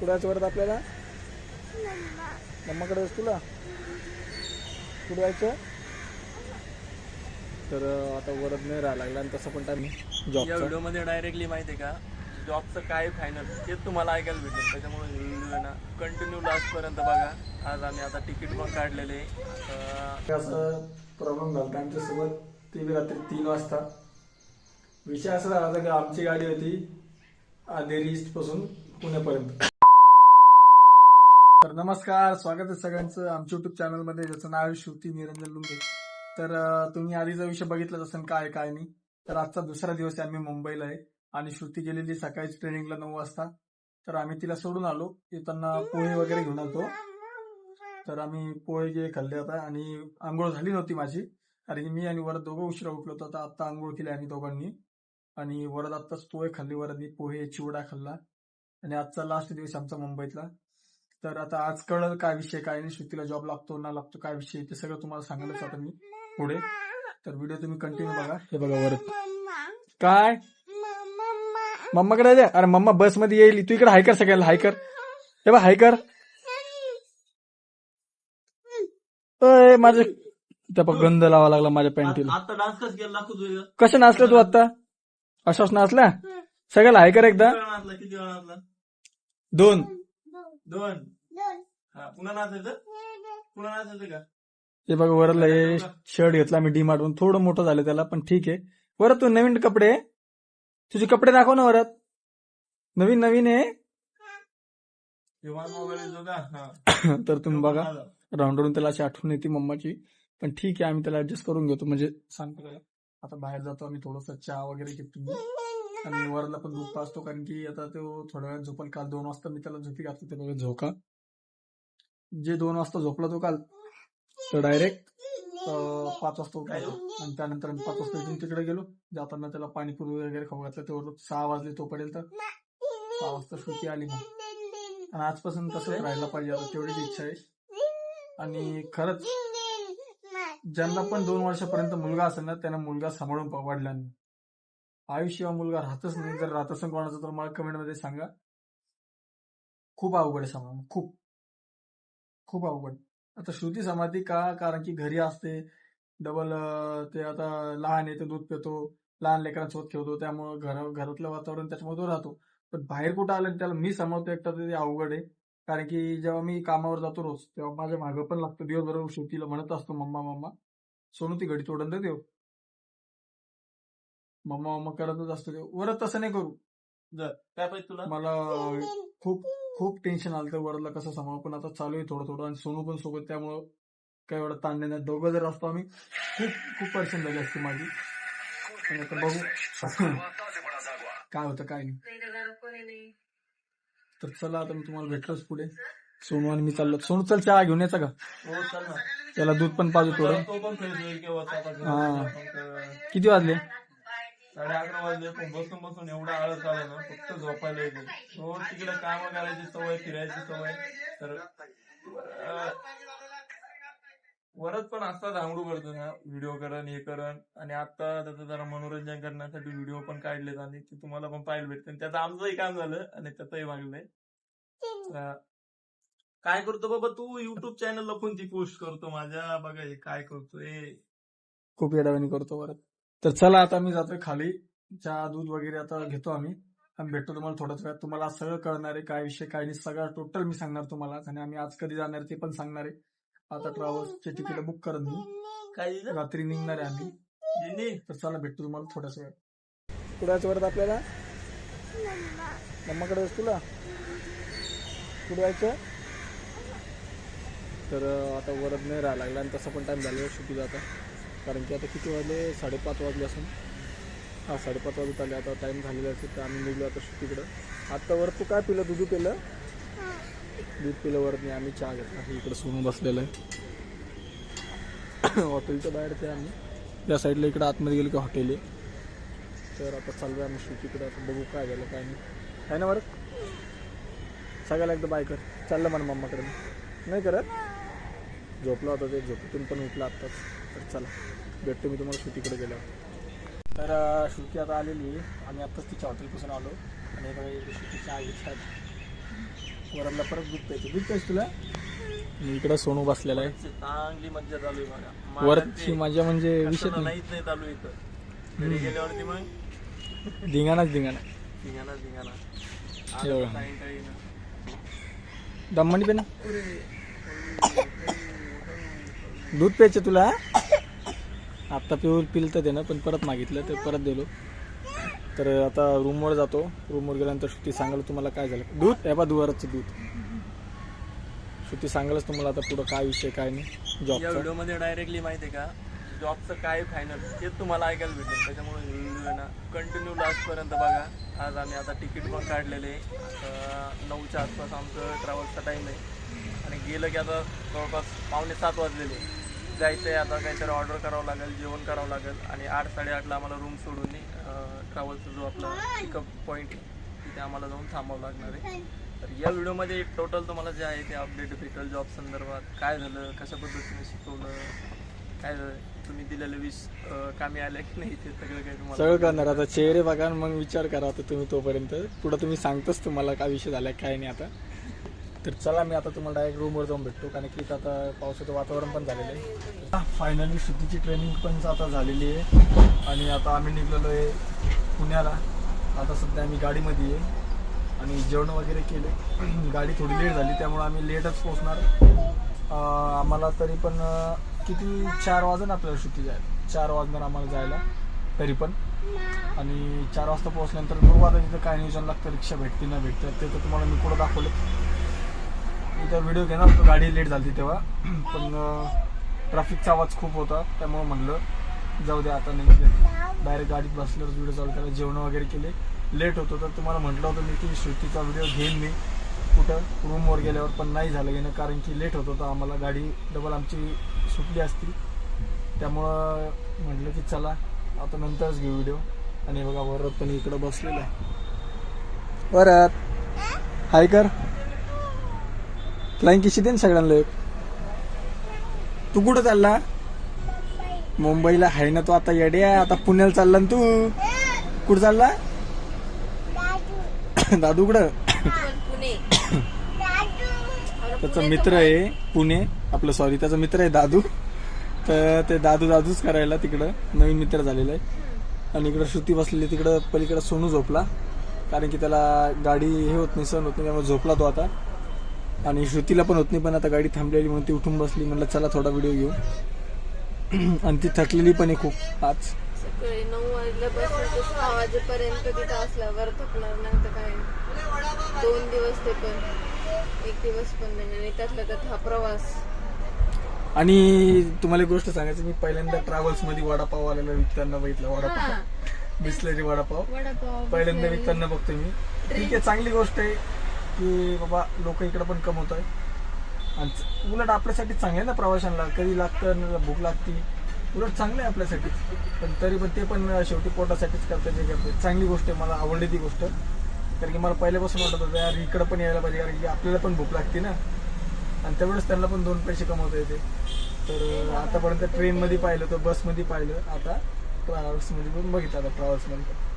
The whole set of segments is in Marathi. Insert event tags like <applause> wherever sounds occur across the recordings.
कुठं जायचं वरत आपल्याला? मम्माकडे जायचं तुला? कुठं जायचं तर आता वरद नाही राहायला लागला आणि तसं पण टाइम या व्हिडिओमध्ये डायरेक्टली माहिती आहे का? जॉबचं काय फायनल ते तुम्हाला ऐकायला भेटेल. त्याच्यामुळे व्हिडिओ आहे ना कंटिन्यू लास्टपर्यंत बघा. आज आम्ही आता तिकीट पण काढलेले. असं प्रॉब्लेम झाला आमच्यासोबत ते बी रात्री तीन वाजता. विषय असा झाला होता की आमची गाडी होती अंधेरी ईस्टपासून पुण्यापर्यंत तर नमस्कार स्वागत आहे सगळ्यांचं. आमच्या युट्यूब चॅनलमध्ये ज्याचं नाव आहे श्रुती निरंजन लुंगे. तर तुम्ही आधीचा विषय बघितलाच असेल काय काय नाही तर आजचा दुसरा दिवस आहे. आम्ही मुंबईला आहे आणि श्रुती गेलेली सकाळीच ट्रेनिंगला नऊ वाजता. तर आम्ही तिला सोडून आलो. येताना पोहे वगैरे घेऊन आलो तर आम्ही पोहे जे खाल्ले आता आणि आंघोळ झाली नव्हती माझी. कारण की मी आणि वरद दोघं उशिरा उठलो होतो. आता आत्ता आंघोळ केली आम्ही दोघांनी. आणि वरद आत्ताच पोहे खाल्ली. वरदनी पोहे चिवडा खाल्ला. आणि आजचा लास्ट दिवस आमचा मुंबईतला. तर आता आज कळलं काय विषय काय नाही श्रुतीला जॉब लागतो ना लागतो काय विषय ते सगळं तुम्हाला सांगायलाच आता मी पुढे. तर व्हिडिओ तुम्ही कंटिन्यू बघा. हे बघा वरद काय? मम्माकडे दे. अरे मम्मा बसमध्ये येईल. तू इकडे हाय कर सगळ्याला हाय कर. हे बघ हाय कर. अय माझे त्या गंध लावा लागला माझ्या पॅन्टीला कस नाचलं तू आता अशाच नाचला सगळ्याला हाय कर एकदा. दोन. दोन. हा पुन्हा नाचायचं पुन्हा नाचायचं का? हे बघ वरला हे शर्ट घेतला मी डी मार्टून थोडं मोठं झालं त्याला पण ठीक आहे. वरत तू नवीन कपडे? तुझे कपडे दाखव ना वरत नवीन नवीन आहे. <coughs> हा <coughs> तर तुम्ही बघा राऊंडवरून त्याला अशी आठवण येते मम्माची. पण ठीक आहे आम्ही त्याला ऍडजस्ट करून घेतो. म्हणजे सांगतो त्याला आता बाहेर जातो आम्ही थोडंसं चहा वगैरे घेतो. आणि वरला पण दूध असतो कारण की आता तो थोड्या वेळात झोपल. काल दोन वाजता मी त्याला झोपी घातली ते बघा झोका. जे दोन वाजता झोपला तो काल तर डायरेक्ट पाच वाजता उठायचो. आणि त्यानंतर आम्ही पाच वाजता इथून तिकडे गेलो. जाताना त्याला पाणीपुरी वगैरे खाऊ घातलं. तेवढं सहा वाजले तोपर्यंत. सहा वाजता सुट्टी आली मग. आणि आजपासून तसंच राहायला पाहिजे. आता तेवढीच इच्छा आहे. आणि खरंच ज्यांना पण दोन वर्षापर्यंत मुलगा असेल ना त्यांना मुलगा सांभाळून वाढल्यानं. आयुष्य मुलगा राहतच नाही जर राहत असेल कोणाचं तर मला कमेंटमध्ये सांगा. खूप अवघड आहे सांभाळणं खूप. खूप अवघड. आता श्रुती समाधी का? कारण की घरी असते डबल ते आता लहान आहे ते दूध पितो लहान लेकरांसोबत खेळतो त्यामुळे घर घरातलं वातावरण त्याच्यामुळे तो राहतो. पण बाहेर कुठं आलं आणि त्याला मी समजतो एकटा तर ते अवघड आहे. कारण की जेव्हा मी कामावर जातो रोज तेव्हा माझ्या मागं पण लागतो. दिवसभर श्रुतीला म्हणत असतो मम्मा मम्मा सोनू ती घडी तोडून देव. मम्मा मम्मा करतच असतो देव वरच तसं नाही करू. काय पाहिजे तुला? मला खूप खूप टेन्शन आलं तर वरला कसं सांभाळ. पण आता चालू आहे थोडं थोडं. आणि सोनू पण सोबत त्यामुळं काही एवढं ताण नाही. दोघं जर असतो आम्ही खूप खूप परेशान झाली असते माझी. आणि आता बघू. काय होतं काय नाही. तर चला आता मी तुम्हाला भेटलोच पुढे. सोनू आणि मी चाललो. सोनू चल चहा घेऊन यायचा का हो त्याला दूध पण पाजू थोडं. तो हा. मग, किती वाजले? साडे अकरा वाजले पण बसून बसून एवढा आळस आला ना फक्त झोपायला येते तो तिकडे काम करायची सवय फिरायची सवय. तर वरच पण असतात आंगडू करतो ना व्हिडिओ करण हे करण आणि आता त्याचं जरा मनोरंजन करण्यासाठी व्हिडिओ पण काढलेत आणि ते तुम्हाला पण पाहायला भेटते त्याचं आमचंही काम झालं आणि त्याचंही मागलंय काय करतो बाबा तू? युट्यूब चॅनलला कोणती पोस्ट करतो? माझ्या बघा हे काय करतोय. खूप येडावानी करतो परत. तर चला आता मी जातोय खाली. चहा दूध वगैरे आता घेतो आम्ही. आम्ही भेटतो तुम्हाला थोड्याच वेळात. तुम्हाला आज सगळं कळणार आहे काय विषय काय नाही. सगळं टोटल मी सांगणार तुम्हाला. आणि आम्ही आज कधी जाणार ते पण सांगणार आहे. आता ट्रॅव्हल्सचे तिकीट बुक करत मी? रात्री निघणार आहे आम्ही? तर चला भेटतो तुम्हाला थोड्याच वेळ कुठे वरत आपल्याला? मम्माकडे तुला? कुठे जायचं तर आता वरद नाही राहायला लागला आणि तसा पण टाइम झाला सुटी जाता. कारण की आता किती वाजले? साडेपाच वाजले असून. हां साडेपाच वाजत आले. आता टाईम झालेला असेल तर आम्ही निघलो आता तिकडं आता वर तू काय पिलं? दूध पिलं? दूध पिलं वर नाही आम्ही चहा घेतला. इकडं सोनू बसलेलं आहे. <coughs> हॉटेलच्या बाहेर ते आम्ही. त्या साईडला इकडं आतमध्ये गेलो की हॉटेल आहे. तर आता चालू आहे आम्ही शूटिकडं आता बघू काय झालं काय नाही. आहे ना बरं सगळ्याला एकदा बाय कर. चाललं मला मम्माकडे. नाही करत? झोपला होता ते. झोपेतून पण उठला आत्ताच. तर चला भेटतो मी तुम्हाला श्रुतीकडे गेल्यावर. तर श्रुती आता आलेली आम्ही आत्ताच तिच्या हॉटेलपासून आलो. आणि बघा इकडे श्रुती चहा घेत आहेत. वरातला परत दूध प्यायचं दूध प्यायचं तुला? आणि इकडं सोनू बसलेला आहे. चांगली मज्जा चालू आहे बघा. वरची मजा म्हणजे विषय नाहीच नाही चालू इथं. घरी गेल्यावरती मग? धिंगाणाच धिंगाणा. धिंगाणा धिंगाणा. हे बघा. आज सायंकाळी ना. दम्मानी पे ना. दूध प्यायचं तुला आत्ता पिऊ पिल तर देणं पण परत मागितलं तर परत दिलो. तर आता रूमवर जातो. रूमवर गेल्यानंतर श्रुती सांगाल तुम्हाला काय झालं. दूध? या बा दूध. श्रुती सांगालच तुम्हाला आता पुढं काय विषय काय नाही. या व्हिडिओमध्ये डायरेक्टली माहिती आहे का? जॉबचं काय फायनल तेच तुम्हाला ऐकायला भेटेल. त्याच्यामुळे व्हिडिओ ना कंटिन्यू लास्ट पर्यंत बघा. आज आम्ही आता तिकीट पण काढलेले. नऊच्या आसपास आमचं ट्रॅव्हल्सचा टाईम आहे. आणि गेलं की आता जवळपास पावणे सात वाजलेले. जायचं आहे आता काहीतरी ऑर्डर करावं लागेल जेवण करावं लागेल. आणि आठ साडेआठला आम्हाला रूम सोडून ट्रॅव्हलचा जो आपला पिकअप पॉईंट आहे तिथे आम्हाला जाऊन थांबावं लागणार आहे. तर या व्हिडिओमध्ये टोटल तुम्हाला जे आहे ते अपडेट भेटेल जॉब संदर्भात. काय झालं कशा पद्धतीने शिकवलं काय झालं तुम्ही दिलेलं वीस कामी आल्या की नाही ते सगळं काही तुम्हाला सगळं करणार. आता चेहरे बघा मग विचार करा आता तुम्ही तोपर्यंत. पुढं तुम्ही सांगतोच तुम्हाला काय विषय झालाय काय नाही आता. तर चला मी आता तुम्हाला डायरेक्ट रूमवर जाऊन भेटतो कारण की इथं आता पावसाचं वातावरण पण झालेलं आहे. फायनली सुट्टीची ट्रेनिंग पण आता झालेली आहे. आणि आता आम्ही निघलेलो आहे पुण्याला. आता सध्या आम्ही गाडीमध्ये आहे. आणि जेवण वगैरे केले. <clears throat> गाडी थोडी लेट झाली त्यामुळे आम्ही लेटच पोहोचणार. आम्हाला तरी पण किती चार वाजून आपल्याला सुट्टी जायला चार वाजणार आम्हाला जायला. तरी पण. आणि चार वाजता पोहोचल्यानंतर नऊ वाजता तिथं काय नियोजन लागतं रिक्षा भेटते ना भेटते ते तर तुम्हाला मी पुढं दाखवलं. इथं व्हिडिओ घेणार होतो. गाडी लेट झाली तेव्हा. पण ट्रॅफिकचा आवाज खूप होता. त्यामुळे म्हणलं जाऊ द्या आता नाही. डायरेक्ट गाडीत बसल्यावर व्हिडिओ चालू केला जेवण वगैरे केले. लेट होतो. तर तुम्हाला म्हटलं होतं मी की श्रुतीचा व्हिडिओ घेईन मी. कुठं? रूमवर गेल्यावर पण नाही झालं घेणं कारण की लेट होत होतं. आम्हाला गाडी डबल आमची सुटली असती. त्यामुळं म्हटलं की चला आता नंतरच घेऊ व्हिडिओ आणि बघा वरत पण इकडं बसलेलं आहे. वरत. हाय कर. फ्लाईंग किशी दे ना सगळ्यांना एक. तू कुठं चालला? मुंबईला आहे ना तू आता येड्या आता पुण्याला चालला ना तू. कुठं चालला? दादू कुठं? त्याचा मित्र आहे पुणे. आपलं सॉरी त्याचा मित्र आहे दादू. तर ते दादू दादूच करायला तिकडं. नवीन मित्र झालेला आहे. आणि इकडं श्रुती बसलेली तिकडं पलीकडं सोनू झोपला. कारण की त्याला गाडी हे होत नाही सण होत नाही त्यामुळे झोपला तो आता. आणि श्रुतीला पण होत नाही पण आता गाडी थांबलेली म्हणून ती उठून बसली. म्हणलं चला थोडा व्हिडिओ घेऊ. <clears throat> आणि ती थकलेली पण आहे खूप आज. सकाळी नऊ वाजल्यापासून सहा वाजेपर्यंत तिथं असल्यावर थकणार नाही तर काय? दोन दिवस ते पण. एक दिवस पण नाही. आणि त्यातला त्यात हा प्रवास. आणि तुम्हाला एक गोष्ट सांगायची मी पहिल्यांदा ट्रॅव्हल्समध्ये वडापाव आलेला विकताना बघितला वडापाव. बिस्लरी वडापाव. वडापाव पहिल्यांदा विकताना बघतो मी. ठीक आहे चांगली गोष्ट आहे. की बाबा लोक इकडं पण कमवत आहे आणि च- उलट आपल्यासाठी चांगलं आहे ना प्रवाशांना. कधी लागतं भूक लागती. उलट चांगलं आहे आपल्यासाठीच पण तरी पण ते पण शेवटी पोटासाठीच करतात जे करतात. चांगली गोष्ट आहे मला आवडली ती गोष्ट. कारण की मला पहिल्यापासून वाटत होतं यार इकडं पण यायला पाहिजे. कारण की आपल्याला पण भूक लागते ना. आणि त्यावेळेस त्यांना पण दोन पैसे कमवता येते. तर आतापर्यंत ट्रेनमध्ये पाहिलं तर बसमध्ये पाहिलं. आता ट्रॅव्हल्समध्ये पण बघितलं आता ट्रॅव्हल्समध्ये.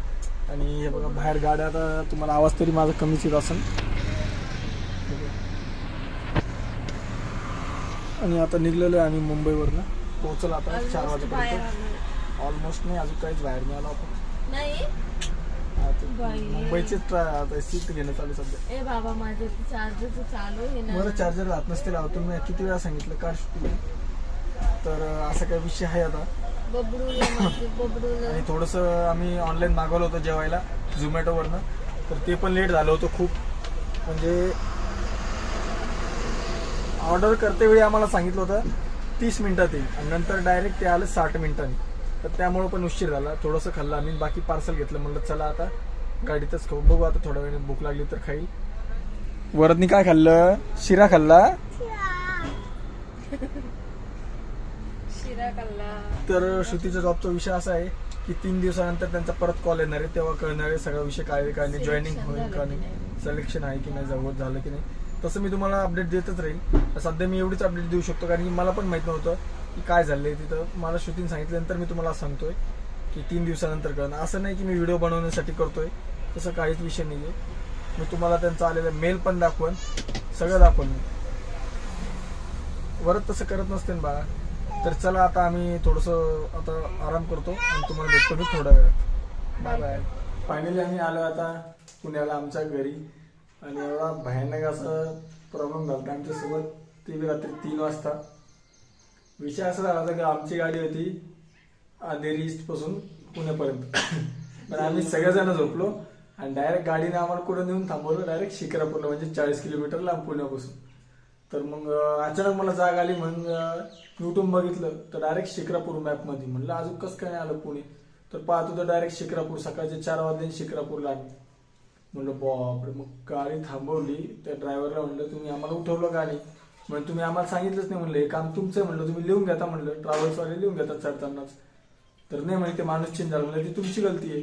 आणि हे बघा बाहेर गाड्या आता तुम्हाला आवाज तरी माझा कमीच येत असेल. आणि आता निघलेलो आहे आम्ही मुंबईवरनं. पोहोचलो आता चार वाजेपर्यंत. ऑलमोस्ट नाही अजून काहीच बाहेर नाही आलो आपण. आता सीट घेणं चालू सध्या. ए बाबा माझं चार्जर चालू आहे बरं चार्जर राहत नसते लावतो मी किती वेळा सांगितलं शूटिंग तर असा काही विषय आहे आता. आणि थोडंसं आम्ही ऑनलाईन मागवलं होतं जेवायला झोमॅटोवरनं तर ते पण लेट झालं होतं खूप. म्हणजे ऑर्डर करते वेळी आम्हाला सांगितलं होतं तीस मिनिटात येईल. आणि नंतर डायरेक्ट ते आलं साठ मिनिटांनी. तर त्यामुळं पण उशीर झाला. थोडंसं खाल्लं आम्ही बाकी पार्सल घेतलं. म्हणलं चला आता गाडीतच खाऊ. बघू आता थोड्या वेळाने भूक लागली तर खाईल. वरदनी काय खाल्लं? शिरा खाल्ला? शिरा खाल्ला. तर श्रुतीच्या जॉबचा विषय असा आहे की तीन दिवसानंतर त्यांचा परत कॉल येणार आहे. तेव्हा कळणार आहे सगळा विषय काय आहे काय नाही जॉईनिंग होईल की नाही सिलेक्शन आहे की नाही जवळ झालं की नाही. तसं मी तुम्हाला अपडेट देतच राहील. सध्या मी एवढीच अपडेट देऊ शकतो कारण की मला पण माहीत नव्हतं की काय झालंय तिथं. मला श्रुतीने सांगितल्यानंतर मी तुम्हाला सांगतोय की तीन दिवसानंतर कळणार असं नाही की मी व्हिडिओ बनवण्यासाठी करतोय. तसं काहीच विषय नाही आहे मी तुम्हाला त्यांचा आलेला मेल पण दाखवन. सगळं दाखवून. वरच तसं करत नसते ना बाळा. तर चला आता आम्ही थोडस आता आराम करतो आणि तुम्हाला भेटतो मी थोड्या वेळात. बाय बाय फायनली आम्ही आलो आता पुण्याला आमच्या घरी. आणि एवढा भयानक असा प्रॉब्लेम झाला आमच्यासोबत ते बी रात्री तीन वाजता. विषय असा झाला होता की आमची गाडी होती अंधेरी ईस्टपासून पुण्यापर्यंत. पण आम्ही सगळेजण झोपलो आणि डायरेक्ट गाडीने आम्हाला कुठं नेऊन थांबवलं? डायरेक्ट शिक्रापूरला म्हणजे चाळीस किलोमीटर लांब पुण्यापासून. तर मग अचानक मला जाग आली म्हणून युट्यूब बघितलं. तर डायरेक्ट शिक्रापूर मॅपमध्ये म्हणलं अजून कसं काय आलं पुणे? तर पाहतो तर डायरेक्ट शिक्रापूर सकाळचे चार वाजले शिक्रापूरला आम्ही म्हणलं बापरे मग गाडी थांबवली. त्या ड्रायव्हरला म्हणलं तुम्ही आम्हाला उठवलं गाडी. म्हणजे तुम्ही आम्हाला सांगितलंच नाही. म्हणलं हे काम तुमचं आहे. म्हणलं तुम्ही लिहून घेता. म्हणलं ट्रॅव्हल्सवाले लिहून घेतात चढतानाच तर नाही म्हणे ते माणूस चेंज झाला. म्हणजे ती तुमची गलती आहे.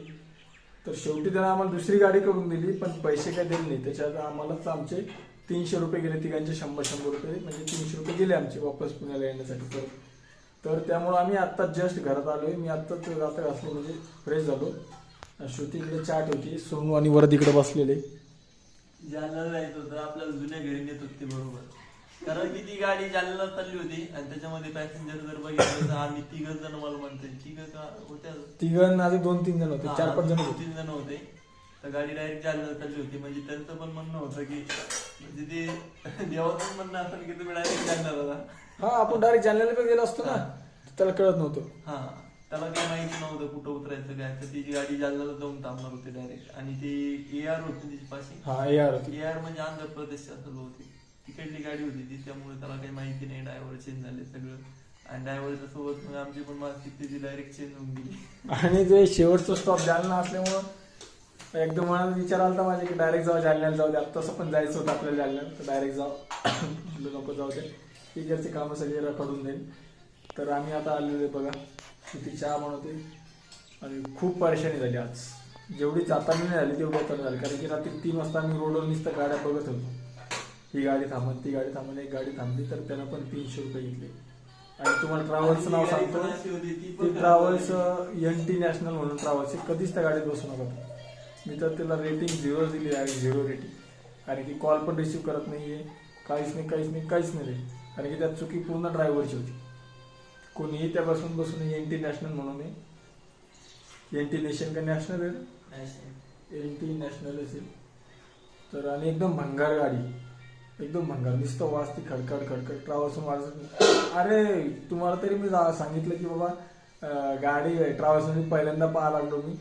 तर शेवटी त्यानं आम्हाला दुसरी गाडी करून दिली पण पैसे काय दिले नाही. त्याच्यात आम्हालाच आमचे तीनशे रुपये गेले तिघांचे शंभर शंभर रुपये म्हणजे तीनशे रुपये गेले आमचे वापस पुण्याला येण्यासाठी. परत तर त्यामुळे आम्ही आत्ता जस्ट घरात आलोय. मी आत्ताच रात्र घासलो म्हणजे फ्रेश झालो. श्रुती इकडे चाट होती. सोनू आणि वरद इकडे बसलेले. जालन्याला जायचं होतं. आपल्याला जुन्या घरी नेत होते बरोबर. कारण की ती गाडी जालन्याला चालली होती आणि त्याच्यामध्ये पॅसेंजर जर बघितलं तर आम्ही तिघ जण मला म्हणते तिघ का होत्या? तिघं अजून दोन तीन जण होते. चार पाच जण होते. तीन जण होते. तर गाडी डायरेक्ट जालन्याला चालली होती. म्हणजे त्यांचं पण म्हणणं होतं की म्हणजे ते देवाचं म्हणणं असं की तुम्ही डायरेक्ट जालन्याला जा. हा आपण डायरेक्ट जालन्याला पण गेलो असतो ना. त्याला कळत नव्हतं. हा. त्याला काही माहिती नव्हतं कुठं उतरायचं काय तर तिची गाडी जालन्याला जाऊन थांबणार होती डायरेक्ट आणि ती एआर होती तिची पाशी हा यार होती. एआर म्हणजे आंध्र प्रदेश होती. तिकडली गाडी होती ती त्यामुळे त्याला काही माहिती नाही ड्रायव्हर चेंज झाले सगळं. आणि ड्रायव्हरच्या सोबत मग आमची पण मासिक तिची डायरेक्ट चेंज होऊन गेली. आणि ते शेवटचं स्टॉप जालना असल्यामुळं एकदम मनात विचार आला माझ्या की डायरेक्ट जाऊ जालन्याला जाऊ दे. आता तसं पण जायचं होतं आपल्याला जालन्याला. तर डायरेक्ट जाऊ. <coughs> नको जाऊ दे. इकडचे कामं सगळे रखडून जाईल तर आम्ही आता आलेलो आहे बघा. किती चहा बनवते. आणि खूप परेशानी झाली आज. जेवढी जाताना नाही झाली तेवढी येताना झाली कारण की रात्री तीन वाजता आम्ही रोडवर नुसतं गाड्या बघत होतो. ही गाडी थांबत ती गाडी थांबत एक गाडी थांबली तर त्यानं पण तीनशे रुपये घेतले. आणि तुम्हाला ट्रॅव्हल्सचं नाव सांगतो. ती ट्रॅव्हल्स एन टी नॅशनल म्हणून ट्रॅव्हल्स आहे. कधीच त्या गाडीत बसू नका मी तर त्याला रेटिंग झिरो दिली आहे झिरो रेटिंग कारण की कॉल पण रिसिव्ह करत नाहीये. काहीच नाही काहीच नाही काहीच नाही रे. कारण की त्यात चुकी पूर्ण ड्रायव्हरची होती. कोणीही त्या बसून बसून एन टी नॅशनल म्हणून एन टी नेशन का नॅशनल आहे. एन टी नॅशनल असेल. तर आणि एकदम भंगार गाडी. एकदम भंगार. नुसतं वाजती खडखड खडखड. ट्रॅव्हल्स वाजत अरे तुम्हाला तरी मी जा- सांगितलं की बाबा गाडी ट्रॅव्हल्समध्ये पहिल्यांदा पाहा लागलो मी.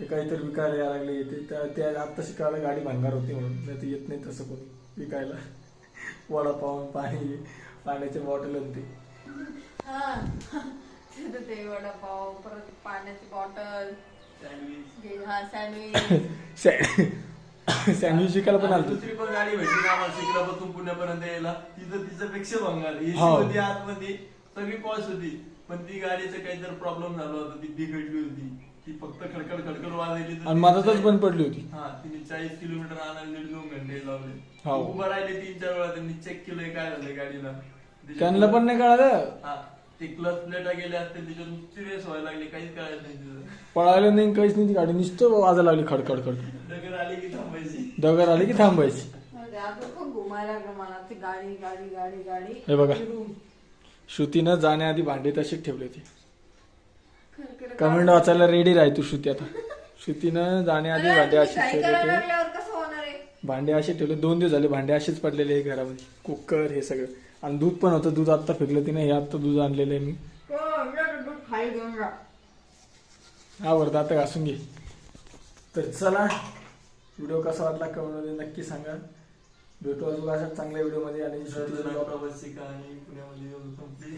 ते काहीतरी विकायला यायला लागले. येते त्या त्या आता शिकायला गाडी भंगार होती म्हणून. नाही तर येत नाही तसं कोणी. विकायला. <laughs> वडापाव पाणी पाण्याचे बॉटल होते हा तिथं ते वडापाव परत पाण्याची बॉटल. सँडविच. हा सँडविच सँडविच <laughs> विकायला पण आलतो. दुसरी पण गाडी भेटली ना आम्हाला शिकरापासून पुण्यापर्यंत यायला. तिथं तिचं पेक्षा भंगार एसी हो. होती आतमध्ये. सगळी पॉश होती. पण ती गाडीचा काहीतरी प्रॉब्लेम झाला होता. ती बिघडली होती. ती फक्त खडखड खडखड तर आणि मधातच बंद पडली होती. हा तिने चाळीस किलोमीटर आणायला दीड दोन घंटे लावले. हो. उभं राहिले तीन चार वेळा. त्यांनी चेक केलंय काय झालंय गाडीला. त्यांना पण नाही कळालं. हा. ते क्लच प्लेटा गेल्या असते त्याच्यात नुसती रेस व्हायला लागली काहीच कळायला नाही तिथं. पळायला नाही काहीच नाही ती गाडी नुसतं वाजायला लागली खडखड खडखड. डगर आली की थांबायची. दगर आली की थांबायची. आता खूप घुमायला लागलं मला ती गाडी गाडी गाडी गाडी. हे बघा. फिरून. श्रुतीनं जाण्याआधी भांडे तशीच ठेवली होती. खरखर कमेंट वाचायला रेडी राह तू श्रुती आता. श्रुतीनं जाण्याआधी भांडे घाई ठेवले करायला होते लागल्यावर कसं होणार आहे? भांडे असे ठेवले दोन दिवस झाले भांडे असेच पडलेले आहे घरामध्ये. कुकर हे सगळं. आणि दूध पण होतं. दूध आत्ता फेकलं तिने हे आत्ता दूध आणलेलं आहे मी. हो, वरदा आता घासून घे. तर चला व्हिडिओ कसा वाटला कमेंटमध्ये नक्की सांगा. भेटू अजून अशा चांगल्या व्हिडिओमध्ये आणि प्रवासी कहाणी पुण्यामध्ये येऊन संपली.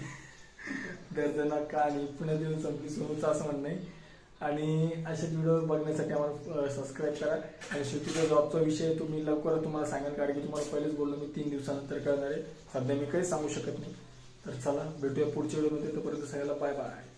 गर्जना का आणि पुण्यात येऊन संपली. सोनूचं असं म्हणणं आहे. आणि असेच व्हिडिओ बघण्यासाठी आम्हाला सबस्क्राईब करा. आणि शेतीच्या जॉबचा विषय तुम्ही लवकर तुम्हाला सांगेल कारण की तुम्हाला पहिलेच बोललो मी तीन दिवसानंतर करणार आहे. सध्या मी काही सांगू शकत नाही. तर चला भेटूया पुढच्या व्हिडिओमध्ये तोपर्यंत सगळ्याला बाय बाय